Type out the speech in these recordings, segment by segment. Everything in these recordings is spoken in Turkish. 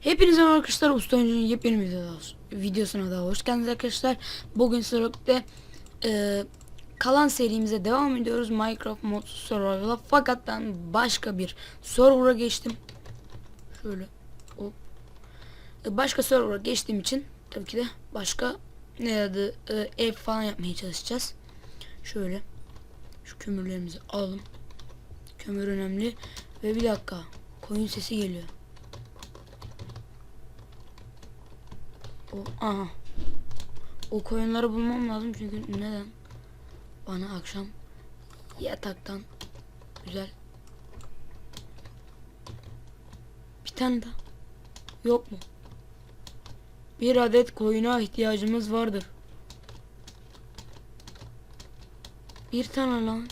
Hepinize arkadaşlar Usta Oyuncu'nun yepyeni videoda, videosuna da hoş geldiniz arkadaşlar. Bugün sizlerle e, kalan serimize devam ediyoruz Minecraft Mod Survival'a. Fakat ben başka bir server'a geçtim. Şöyle hop. E, başka server'a geçtiğim için tabii ki de başka ne adı e, ev falan yapmaya çalışacağız. Şöyle şu kömürlerimizi alalım. Kömür önemli ve bir dakika koyun sesi geliyor. O, aha. O koyunları bulmam lazım çünkü neden? Bana akşam yataktan güzel bir tane daha yok mu? Bir adet koyuna ihtiyacımız vardır. Bir tane lan.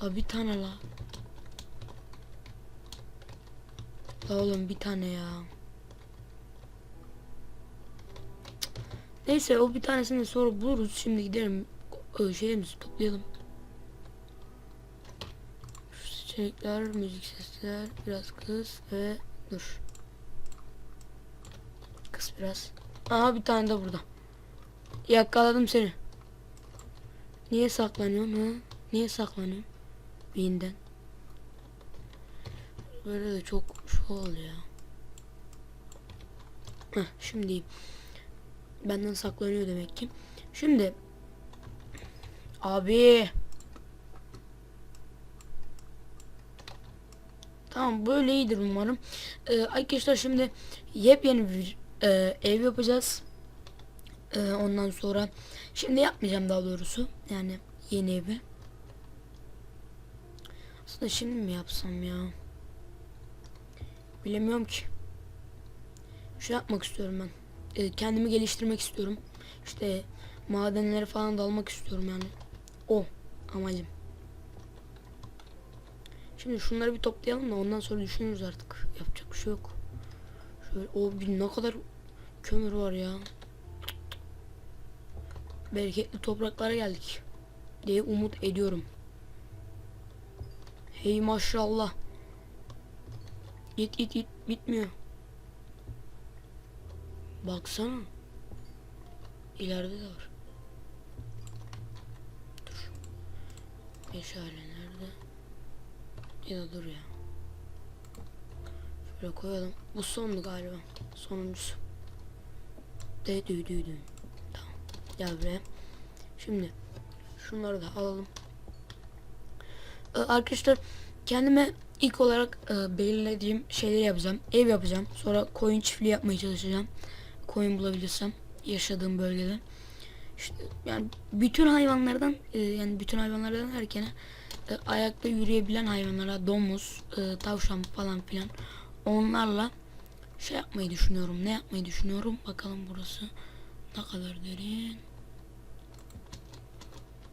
Aa, bir tane lan. La oğlum bir tane ya. Neyse o bir tanesini sonra buluruz. Şimdi gidelim e, şeyimizi toplayalım. Şu çiçekler, müzik sesler, biraz kız ve dur. Kız biraz. Aha bir tane de burada. Yakaladım seni. Niye saklanıyorsun ha? Niye saklanıyorsun? Beyinden. Böyle de çok şu oluyor. Heh, şimdi benden saklanıyor demek ki. Şimdi abi Tamam böyle iyidir umarım. Ee, arkadaşlar şimdi yepyeni bir e, ev yapacağız. Ee, ondan sonra şimdi yapmayacağım daha doğrusu. Yani yeni evi. Aslında şimdi mi yapsam ya? Bilemiyorum ki. Şey yapmak istiyorum ben. Ee, kendimi geliştirmek istiyorum. İşte madenlere falan dalmak istiyorum yani. O amacım. Şimdi şunları bir toplayalım da ondan sonra düşünürüz artık. Yapacak bir şey yok. Şöyle o bir ne kadar kömür var ya. Bereketli topraklara geldik diye umut ediyorum. Hey maşallah. Git git git bitmiyor. Baksana. İleride de var. Dur. Meşale nerede? Ya da dur ya. Şöyle koyalım. Bu sondu galiba. Sonuncusu. De dü dü dü. Tamam. Gel buraya. Şimdi şunları da alalım. Ee, arkadaşlar kendime ilk olarak e, belirlediğim şeyleri yapacağım. Ev yapacağım. Sonra koyun çiftliği yapmaya çalışacağım. Koyun bulabilirsem yaşadığım bölgede. İşte yani bütün hayvanlardan e, yani bütün hayvanlardan erkene e, ayakta yürüyebilen hayvanlara domuz, e, tavşan falan filan onlarla şey yapmayı düşünüyorum. Ne yapmayı düşünüyorum? Bakalım burası ne kadar derin.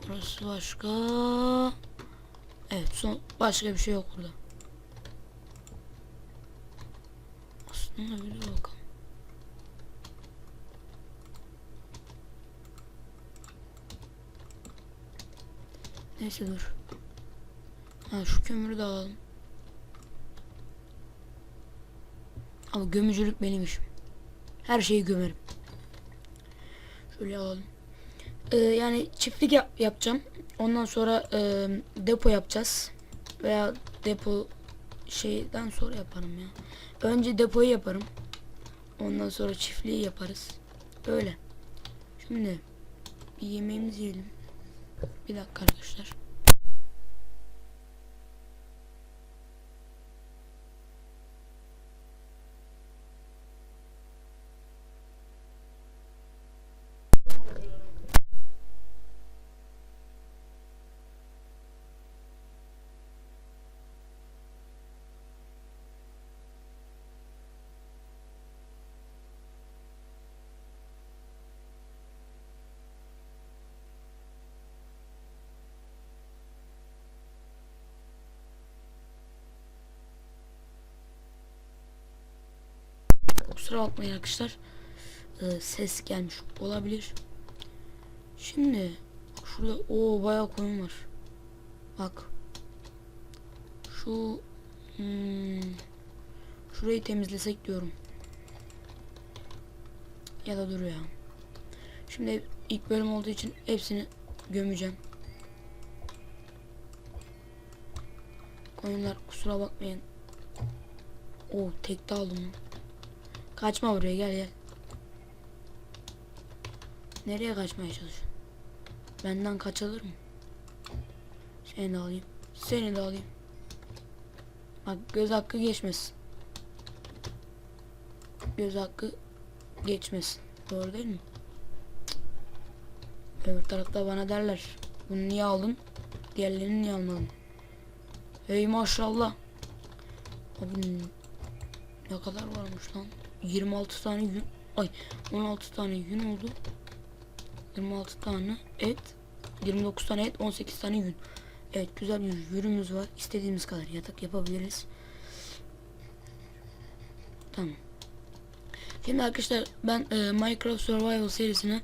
Burası başka. Evet son başka bir şey yok burada. De bakalım. Neyse dur. Ha şu kömürü de alalım. Ama gömücülük benim işim. Her şeyi gömerim. Şöyle alalım. Ee, yani çiftlik yap yapacağım. Ondan sonra e, depo yapacağız. Veya depo şeyden sonra yaparım ya. Önce depoyu yaparım. Ondan sonra çiftliği yaparız. Öyle. Şimdi bir yemeğimizi yiyelim. Bir dakika arkadaşlar. Kusura bakmayın arkadaşlar. Ee, ses gelmiş olabilir. Şimdi şurada o bayağı koyun var. Bak. Şu hmm, Şurayı temizlesek diyorum. Ya da dur ya. Şimdi ilk bölüm olduğu için hepsini gömeceğim. Koyunlar kusura bakmayın. O tekte aldım. Kaçma buraya gel gel. Nereye kaçmaya çalışıyorsun? Benden kaçılır mı? Seni de alayım. Seni de alayım. Bak göz hakkı geçmesin. Göz hakkı geçmesin. Doğru değil mi? Öbür tarafta bana derler. Bunu niye aldın? Diğerlerini niye almadın? Hey maşallah. Abi ne kadar varmış lan? 26 tane yün. Ay 16 tane yün oldu. 26 tane et. 29 tane et. 18 tane yün. Evet güzel bir yürümüz var. İstediğimiz kadar yatak yapabiliriz. Tamam. Şimdi arkadaşlar ben e, Minecraft Survival serisine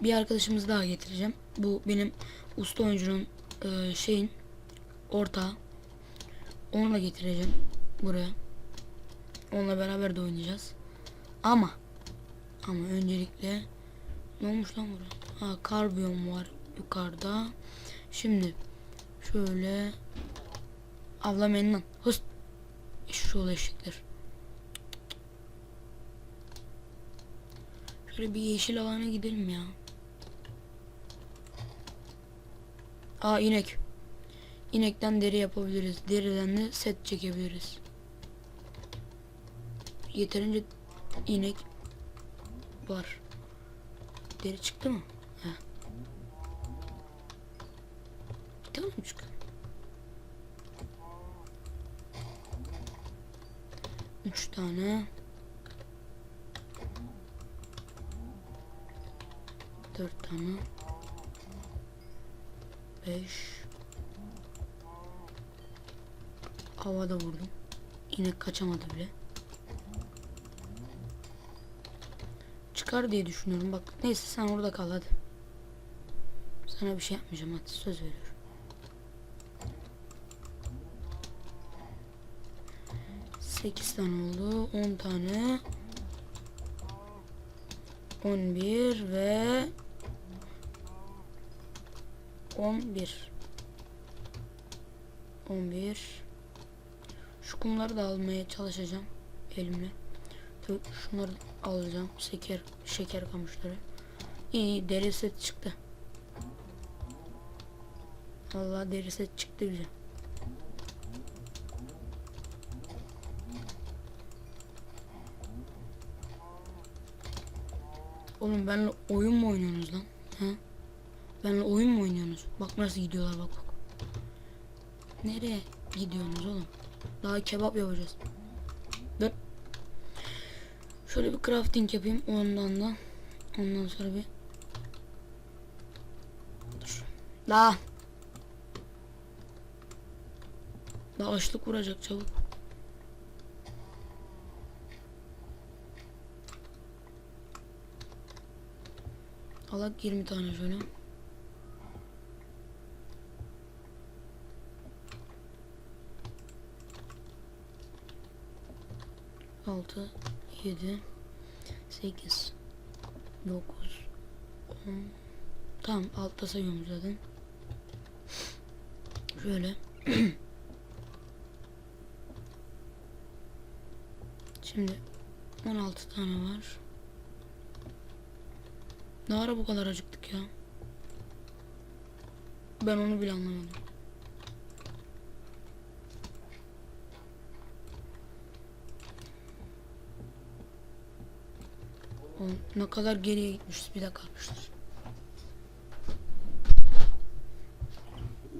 bir arkadaşımızı daha getireceğim. Bu benim usta oyuncunun e, şeyin ortağı. Onu da getireceğim buraya. Onunla beraber de oynayacağız. Ama ama öncelikle ne olmuş lan buraya? Ha kar biyomu var yukarıda. Şimdi şöyle avlamayın lan. Hıst. Şu eşekler. Şöyle bir yeşil alana gidelim ya. Aa inek. İnekten deri yapabiliriz. Deriden de set çekebiliriz. Yeterince inek var. Deri çıktı mı? Heh. Bir tane çıktı? Üç tane. Dört tane. Beş. Havada vurdum. İnek kaçamadı bile. Çıkar diye düşünüyorum. Bak neyse sen orada kal hadi. Sana bir şey yapmayacağım hadi söz veriyorum. Sekiz tane oldu. On tane. On bir ve on bir. On bir. Şu kumları da almaya çalışacağım elimle. Şunları alacağım. Şeker, şeker kamışları. İyi, deri set çıktı. Vallahi deri set çıktı güzel. Oğlum benimle oyun mu oynuyorsunuz lan? He? Benimle oyun mu oynuyorsunuz? Bak nasıl gidiyorlar bak bak. Nereye gidiyorsunuz oğlum? Daha kebap yapacağız. Şöyle bir crafting yapayım ondan da. Ondan sonra bir Dur. Daha. Daha açlık vuracak çabuk. Alak 20 tane şöyle. Altı, yedi, sekiz, dokuz, on. Tamam altta sayıyorum zaten. Şöyle. Şimdi 16 tane var. Ne ara bu kadar acıktık ya? Ben onu bile anlamadım. O ne kadar geriye gitmişiz bir dakika kalmıştır.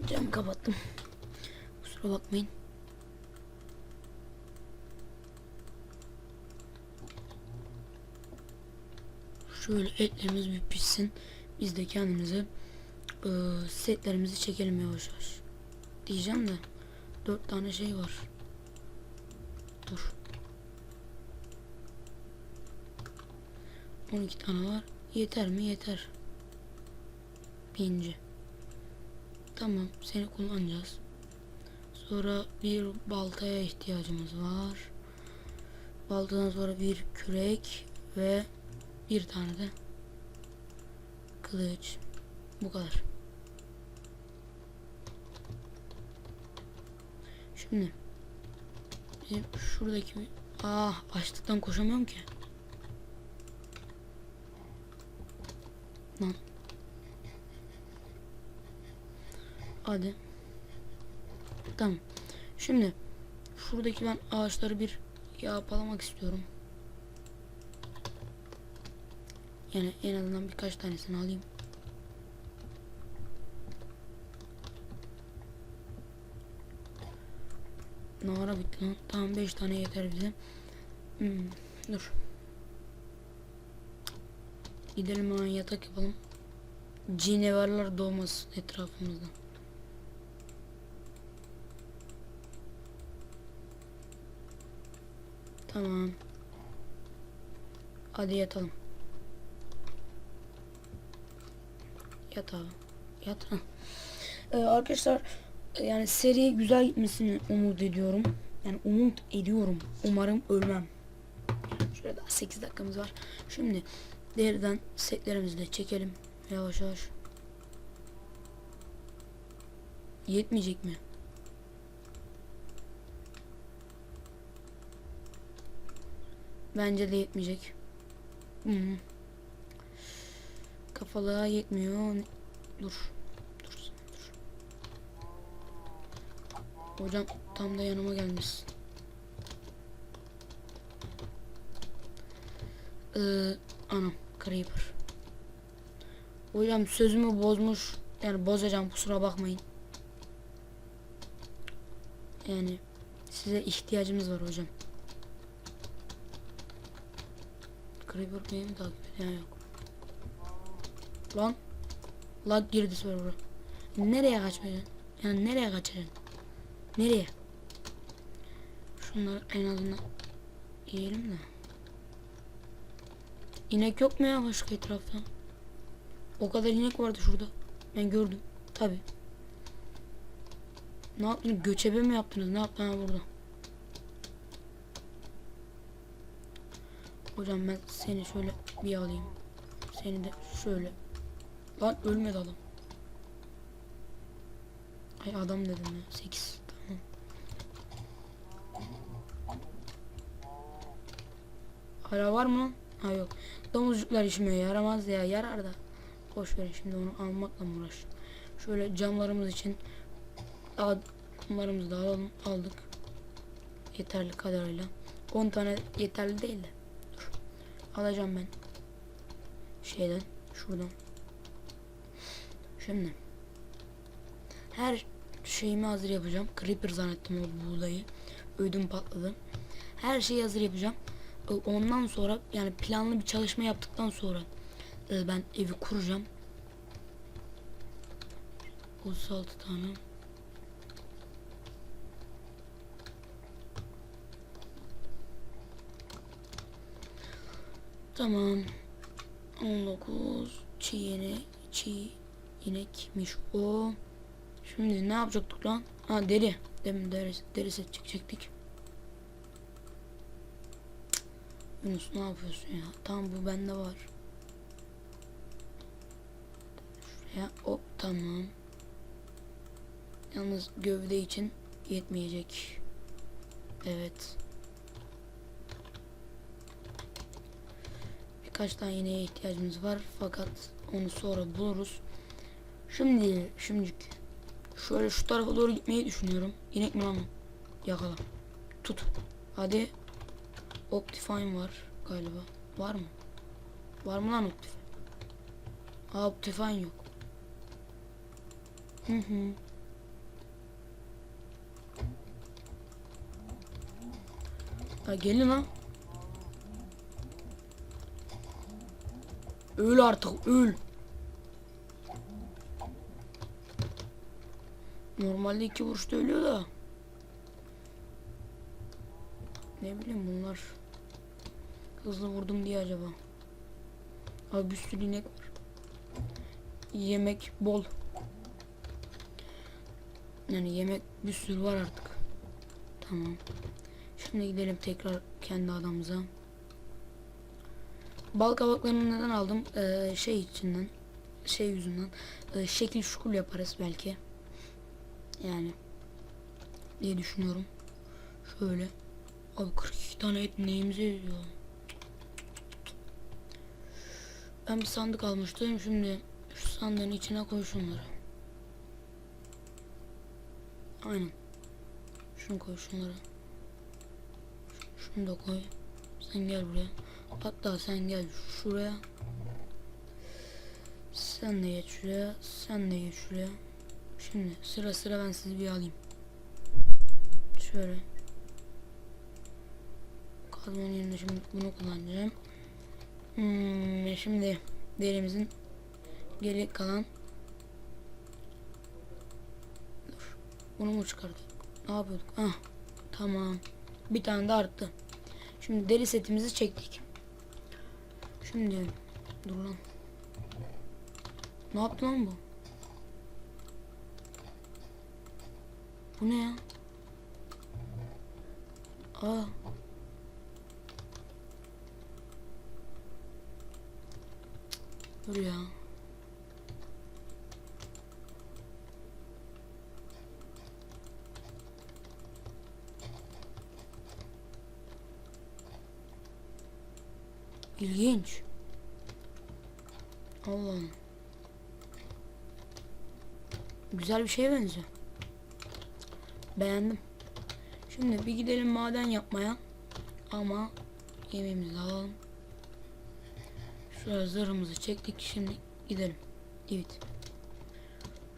Cam kapattım. Kusura bakmayın. Şöyle etlerimiz bir pişsin. Biz de kendimize e, setlerimizi çekelim yavaş yavaş. Diyeceğim de dört tane şey var. Dur. 12 tane var. Yeter mi? Yeter. Pinci. Tamam seni kullanacağız. Sonra bir baltaya ihtiyacımız var. Baltadan sonra bir kürek ve bir tane de kılıç. Bu kadar. Şimdi bizim şuradaki bir... Ah açlıktan koşamıyorum ki. Lan. Hadi. Tamam. Şimdi şuradaki ben ağaçları bir yağpalamak istiyorum. Yani en azından birkaç tanesini alayım. Ne ara bitti lan? Tamam 5 tane yeter bize. Hmm, dur. Gidelim hemen yatak yapalım. Canavarlar doğmaz etrafımızda. Tamam. Hadi yatalım. Yat abi. Yat. Ee, arkadaşlar yani seri güzel gitmesini umut ediyorum. Yani umut ediyorum. Umarım ölmem. Şöyle daha 8 dakikamız var. Şimdi deriden setlerimizi de çekelim. Yavaş yavaş. Yetmeyecek mi? Bence de yetmeyecek. -hı. Kafalığa yetmiyor. Dur. Dur. Dur. Hocam tam da yanıma gelmişsin. Ee, anam Creeper. Hocam sözümü bozmuş. Yani bozacağım kusura bakmayın. Yani size ihtiyacımız var hocam. Creeper beni takip ediyor? Yani yok. Lan. Lag girdi server'a. Nereye kaçmayacaksın? Yani nereye kaçacaksın? Nereye? Şunları en azından yiyelim de. İnek yok mu ya başka etrafta? O kadar inek vardı şurada. Ben gördüm. Tabi. Ne yaptınız? Göçebe mi yaptınız? Ne yaptın ha burada? Hocam ben seni şöyle bir alayım. Seni de şöyle. Lan ölmedi adam. Ay adam dedim ya. 8. Tamam. Hala var mı? Ha yok. Domuzcuklar işime yaramaz ya. Yarar da. Boş verin şimdi onu almakla mı uğraş? Şöyle camlarımız için camlarımızı da alalım. Aldık. Yeterli kadarıyla. 10 tane yeterli değil de. Alacağım ben. Şeyden. Şuradan. Şimdi. Her şeyimi hazır yapacağım. Creeper zannettim o buğdayı. Ödüm patladı. Her şeyi hazır yapacağım. E, Ondan sonra yani planlı bir çalışma yaptıktan sonra e, ben evi kuracağım. 36 tane. Tamam. 19 çiğ yine çiğ inekmiş o. Şimdi ne yapacaktık lan? Ha deri. Demin deri, deri set çekecektik. Yunus ne yapıyorsun ya? Tamam bu bende var. Şuraya hop tamam. Yalnız gövde için yetmeyecek. Evet. Birkaç tane ineğe ihtiyacımız var fakat onu sonra buluruz. Şimdi şimdilik şöyle şu tarafa doğru gitmeyi düşünüyorum. İnek mi lan? Yakala. Tut. Hadi. Optifine var galiba. Var mı? Var mı lan Optifine? Aa Optifine yok. Hı hı. Ha gelin lan. Öl artık öl. Normalde iki vuruşta ölüyor da. Ne bileyim bunlar. Hızlı vurdum diye acaba. Abi bir sürü inek var. Yemek bol. Yani yemek bir sürü var artık. Tamam. Şimdi gidelim tekrar kendi adamıza. Bal kabaklarını neden aldım? Ee, şey içinden. Şey yüzünden. Ee, şekil şukul yaparız belki. Yani. Diye düşünüyorum. Şöyle. Abi 42 tane et neyimize ediyor? Ben bir sandık almıştım. Şimdi şu sandığın içine koy şunları. Aynen. Şunu koy şunları. Şunu da koy. Sen gel buraya. Hatta sen gel şuraya. Sen de geç şuraya. Sen de geç şuraya. Şimdi sıra sıra ben sizi bir alayım. Şöyle. Kazmanın yerine şimdi bunu kullanacağım. Hmm, şimdi derimizin geri kalan Dur. Bunu mu çıkardık? Ne yapıyorduk? Ah, tamam. Bir tane de arttı. Şimdi deri setimizi çektik. Şimdi dur lan. Ne yaptı lan bu? Bu ne ya? Aa. Dur ya. İlginç. Allah'ım. Güzel bir şeye benziyor. Beğendim. Şimdi bir gidelim maden yapmaya. Ama yemeğimizi alalım. Şöyle zırhımızı çektik. Şimdi gidelim. Evet.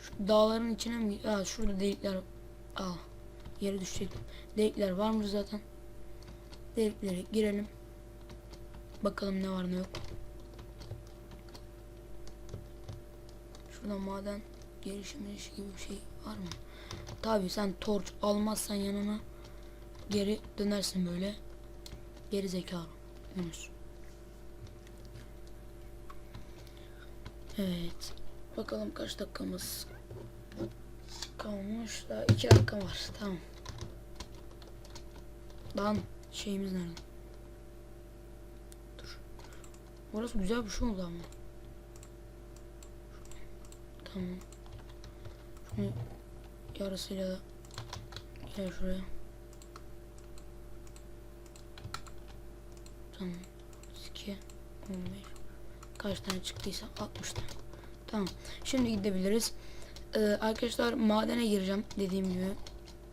Şu dağların içine mi? Aa, şurada delikler. Aa, yere düşecektim. Delikler varmış zaten. Deliklere girelim. Bakalım ne var ne yok. Şurada maden gelişimi işi gibi bir şey var mı? Tabi sen torç almazsan yanına geri dönersin böyle. Geri zekalı. Yunus. Evet. Bakalım kaç dakikamız kalmış. Daha iki dakika var. Tamam. Lan şeyimiz nerede? Dur. Orası güzel bir şey oldu ama. Tamam. Şunu yarısıyla da gel şuraya. Tamam. 2 15 kaç tane çıktıysa 60 tane. Tamam. Şimdi gidebiliriz. Ee, arkadaşlar madene gireceğim dediğim gibi.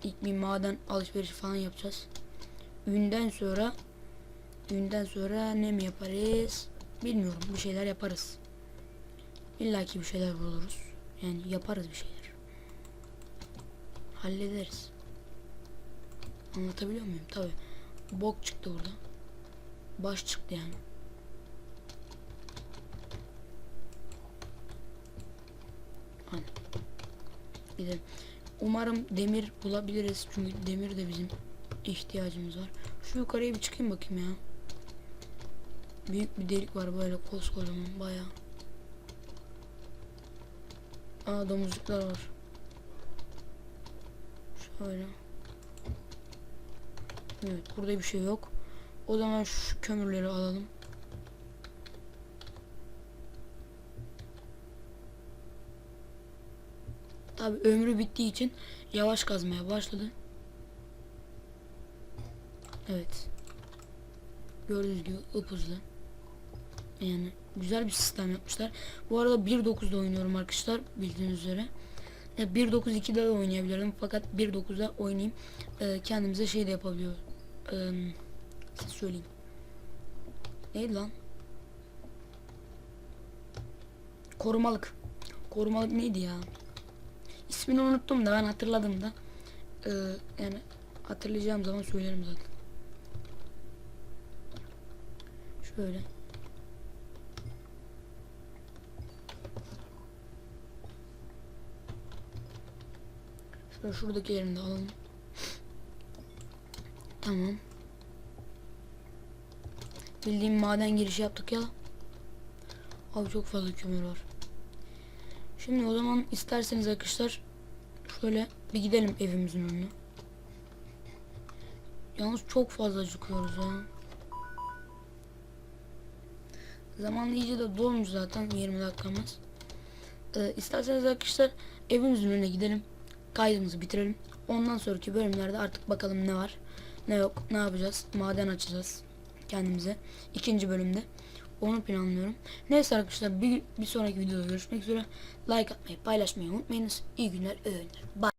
İlk bir maden alışverişi falan yapacağız. Ünden sonra ünden sonra ne mi yaparız? Bilmiyorum. Bir şeyler yaparız. İlla ki bir şeyler buluruz. Yani yaparız bir şeyler. Hallederiz. Anlatabiliyor muyum? Tabi. Bok çıktı burada. Baş çıktı yani. Hani. Gidelim. Umarım demir bulabiliriz. Çünkü demir de bizim ihtiyacımız var. Şu yukarıya bir çıkayım bakayım ya. Büyük bir delik var böyle koskocaman bayağı. Aa domuzluklar var. Şöyle. Evet burada bir şey yok. O zaman şu kömürleri alalım. Tabi ömrü bittiği için yavaş kazmaya başladı. Evet. Gördüğünüz gibi ıpızlı. Yani güzel bir sistem yapmışlar. Bu arada 1.9'da oynuyorum arkadaşlar bildiğiniz üzere. Ya 1.9.2'de de oynayabilirim fakat 1.9'da oynayayım. Ee, kendimize şey de yapabiliyor. Ee, siz söyleyin. Neydi lan? Korumalık. Korumalık neydi ya? İsmini unuttum da ben hatırladım da. Ee, yani hatırlayacağım zaman söylerim zaten. Şöyle. Şöyle şuradaki yerini de alalım. Tamam. Bildiğim maden girişi yaptık ya. Abi çok fazla kömür var. Şimdi o zaman isterseniz arkadaşlar şöyle bir gidelim evimizin önüne. Yalnız çok fazla acıkıyoruz ya. Zaman iyice de dolmuş zaten 20 dakikamız. Ee, isterseniz arkadaşlar evimizin önüne gidelim. Kaydımızı bitirelim. Ondan sonraki bölümlerde artık bakalım ne var. Ne yok. Ne yapacağız? Maden açacağız kendimize. İkinci bölümde. Onu planlıyorum. Neyse arkadaşlar bir, bir sonraki videoda görüşmek üzere. Like atmayı, paylaşmayı unutmayınız. İyi günler, iyi. Bye.